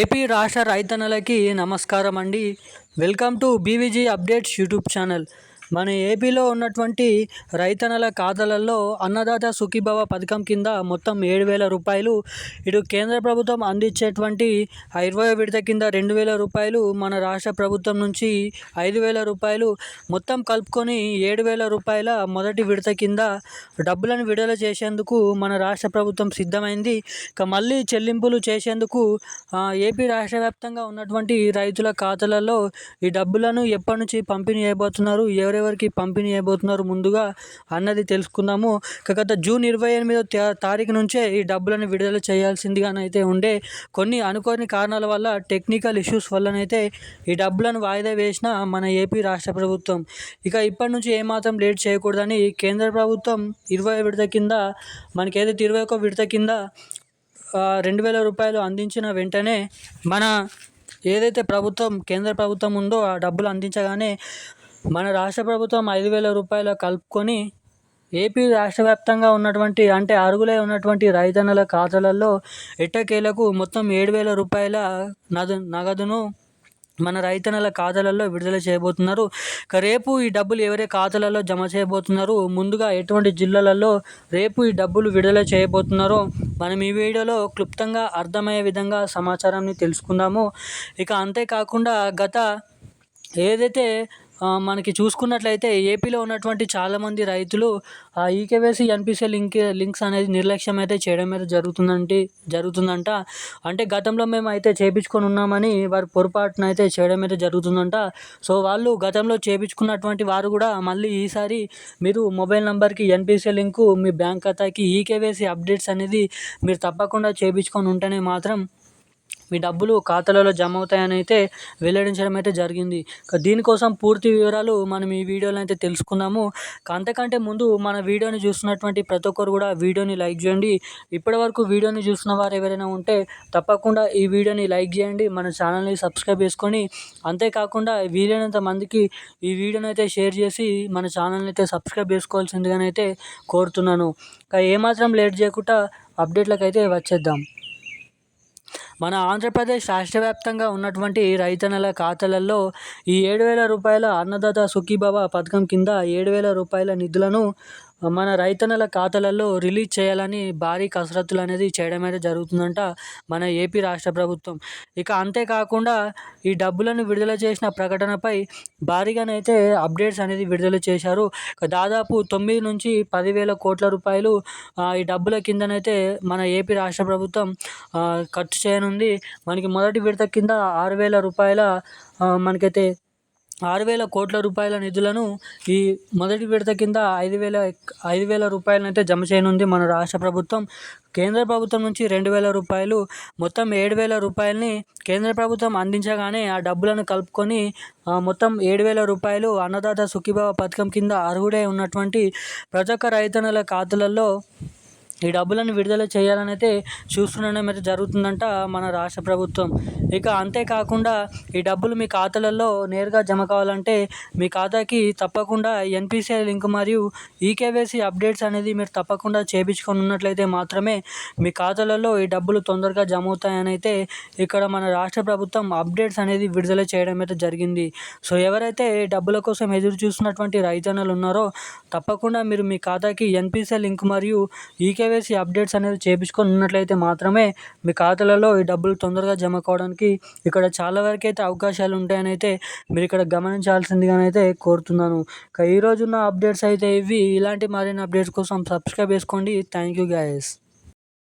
AP రాష్ట్ర రైతన్నలకి నమస్కారం అండి welcome to BVG updates YouTube channel. మన ఏపీలో ఉన్నటువంటి రైతన్నల ఖాతాలలో అన్నదాత సుఖీభవ పథకం కింద మొత్తం ఏడు వేల రూపాయలు ఇటు కేంద్ర ప్రభుత్వం అందించేటువంటి ఇరవై విడత కింద రెండు వేల రూపాయలు మన రాష్ట్ర ప్రభుత్వం నుంచి ఐదు వేల రూపాయలు మొత్తం కలుపుకొని ఏడు వేల రూపాయల మొదటి విడత కింద డబ్బులను విడుదల చేసేందుకు మన రాష్ట్ర ప్రభుత్వం సిద్ధమైంది. ఇక మళ్ళీ చెల్లింపులు చేసేందుకు ఏపీ రాష్ట్ర వ్యాప్తంగా ఉన్నటువంటి రైతుల ఖాతాలలో ఈ డబ్బులను ఎప్పటి నుంచి పంపిణీ చేయబోతున్నారు? ఎవరెవరు ఎవరెవరికి పంపిణీ చేయబోతున్నారు. ముందుగా అన్నది తెలుసుకుందాము. గత జూన్ ఇరవై ఎనిమిదో తారీఖు నుంచే ఈ డబ్బులను విడుదల చేయాల్సిందిగానైతే ఉండే కొన్ని అనుకోని కారణాల వల్ల టెక్నికల్ ఇష్యూస్ వల్లనైతే ఈ డబ్బులను వాయిదా వేసిన మన ఏపీ రాష్ట్ర ప్రభుత్వం. ఇక ఇప్పటి నుంచి ఏమాత్రం లేట్ చేయకూడదని కేంద్ర ప్రభుత్వం ఇరవై విడత కింద మనకి ఏదైతే ఇరవై ఒక విడత కింద రెండు వేల రూపాయలు అందించిన వెంటనే మన ఏదైతే ప్రభుత్వం కేంద్ర ప్రభుత్వం ఉందో ఆ డబ్బులు అందించగానే మన రాష్ట్ర ప్రభుత్వం ఐదు వేల రూపాయలు కలుపుకొని ఏపీ రాష్ట్ర వ్యాప్తంగా ఉన్నటువంటి అంటే అరుగులై ఉన్నటువంటి రైతన్నల ఖాతాలలో ఎట్టకేలకు మొత్తం ఏడు వేల రూపాయల నదు నగదును మన రైతన్నల ఖాతాలలో విడుదల చేయబోతున్నారు. రేపు ఈ డబ్బులు ఎవరి ఖాతాలలో జమ చేయబోతున్నారు? ముందుగా ఎటువంటి జిల్లాలలో రేపు ఈ డబ్బులు విడుదల చేయబోతున్నారో మనం ఈ వీడియోలో క్లుప్తంగా అర్థమయ్యే విధంగా సమాచారాన్ని తెలుసుకుందాము. ఇక అంతేకాకుండా గత ఏదైతే మనకి చూసుకున్నట్లయితే ఏపీలో ఉన్నటువంటి చాలామంది రైతులు ఆ ఈకేవైసీ ఎన్పిసి లింక్ లింక్స్ అనేది నిర్లక్ష్యం అయితే చేయడం అయితే జరుగుతుందంటే జరుగుతుందంట. అంటే గతంలో మేము అయితే చేపించుకొని ఉన్నామని వారు పొరపాటున అయితే చేయడం అయితే జరుగుతుందంట. సో వాళ్ళు గతంలో చేపించుకున్నటువంటి వారు కూడా మళ్ళీ ఈసారి మీరు మొబైల్ నెంబర్కి ఎన్పిసి లింకు మీ బ్యాంక్ ఖాతాకి ఈకేవైసీ అప్డేట్స్ అనేది మీరు తప్పకుండా చేపించుకొని ఉంటేనే మాత్రం మీ డబ్బులు ఖాతాలలో జమ అవుతాయని అయితే వెల్లడించడం అయితే జరిగింది. దీనికోసం పూర్తి వివరాలు మనం ఈ వీడియోలో అయితే తెలుసుకుందాము. అంతకంటే ముందు మన వీడియోని చూస్తున్నటువంటి ప్రతి ఒక్కరు కూడా వీడియోని లైక్ చేయండి. ఇప్పటివరకు వీడియోని చూసిన వారు ఎవరైనా ఉంటే తప్పకుండా ఈ వీడియోని లైక్ చేయండి. మన ఛానల్ని సబ్స్క్రైబ్ చేసుకొని అంతేకాకుండా వీలైనంత మందికి ఈ వీడియోని అయితే షేర్ చేసి మన ఛానల్ని అయితే సబ్స్క్రైబ్ చేసుకోవాల్సిందిగానైతే కోరుతున్నాను. ఏమాత్రం లేట్ చేయకుండా అప్డేట్లకు అయితే వచ్చేద్దాం. మన ఆంధ్రప్రదేశ్ రాష్ట్ర వ్యాప్తంగా ఉన్నటువంటి రైతన్నల ఖాతాలలో ఈ ఏడు వేల రూపాయల అన్నదాత సుఖీభవ పథకం కింద ఏడు వేల రూపాయల నిధులను మన రైతన్నల ఖాతాలలో రిలీజ్ చేయాలని భారీ కసరత్తులు అనేది చేయడం అయితే జరుగుతుందంట మన ఏపీ రాష్ట్ర ప్రభుత్వం. ఇక అంతేకాకుండా ఈ డబ్బులను విడుదల చేసిన ప్రకటనపై భారీగానైతే అప్డేట్స్ అనేది విడుదల చేశారు. దాదాపు తొమ్మిది నుంచి పదివేల కోట్ల రూపాయలు ఈ డబ్బుల కిందనైతే మన ఏపీ రాష్ట్ర ప్రభుత్వం ఖర్చు చేయనుంది. మనకి మొదటి విడత కింద ఆరు వేల రూపాయల మనకైతే ఆరు వేల కోట్ల రూపాయల నిధులను ఈ మొదటి విడత కింద ఐదు వేల ఐదు వేల రూపాయలను అయితే జమ చేయనుంది మన రాష్ట్ర ప్రభుత్వం. కేంద్ర ప్రభుత్వం నుంచి రెండు వేల రూపాయలు మొత్తం ఏడు వేల రూపాయలని కేంద్ర ప్రభుత్వం అందించగానే ఆ డబ్బులను కలుపుకొని మొత్తం ఏడు వేల రూపాయలు అన్నదాత సుఖీభావ పథకం కింద అర్హుడై ఉన్నటువంటి ప్రతి ఒక్క రైతన్నల ఖాతాలలో ఈ డబ్బులను విడుదల చేయాలని అయితే చూస్తుండడం అయితే జరుగుతుందంట మన రాష్ట్ర ప్రభుత్వం. ఇక అంతేకాకుండా ఈ డబ్బులు మీ ఖాతాలలో నేరుగా జమ కావాలంటే మీ ఖాతాకి తప్పకుండా ఎన్పిసిఐ లింక్ మరియు ఈకేవైసీ అప్డేట్స్ అనేది మీరు తప్పకుండా చేయించుకొని ఉన్నట్లయితే మాత్రమే మీ ఖాతాలలో ఈ డబ్బులు తొందరగా జమ అవుతాయని అయితే ఇక్కడ మన రాష్ట్ర ప్రభుత్వం అప్డేట్స్ అనేది విడుదల చేయడం అయితే జరిగింది. సో ఎవరైతే డబ్బుల కోసం ఎదురు చూస్తున్నటువంటి రైతన్నలు ఉన్నారో తప్పకుండా మీరు మీ ఖాతాకి ఎన్పిసిఐ లింక్ మరియు ఈకేవై కేవైసీ అప్డేట్స్ అనేది చేయించుకొని ఉన్నట్లయితే మాత్రమే మీ ఖాతాలలో ఈ డబ్బులు తొందరగా జమ కావడానికి ఇక్కడ చాలా వరకు అయితే అవకాశాలు ఉంటాయని అయితే మీరు ఇక్కడ గమనించాల్సిందిగానైతే కోరుతున్నాను. ఇక ఈరోజు ఉన్న అప్డేట్స్ అయితే ఇవి. ఇలాంటి మరిన్ని అప్డేట్స్ కోసం సబ్స్క్రైబ్ చేసుకోండి. Thank you guys.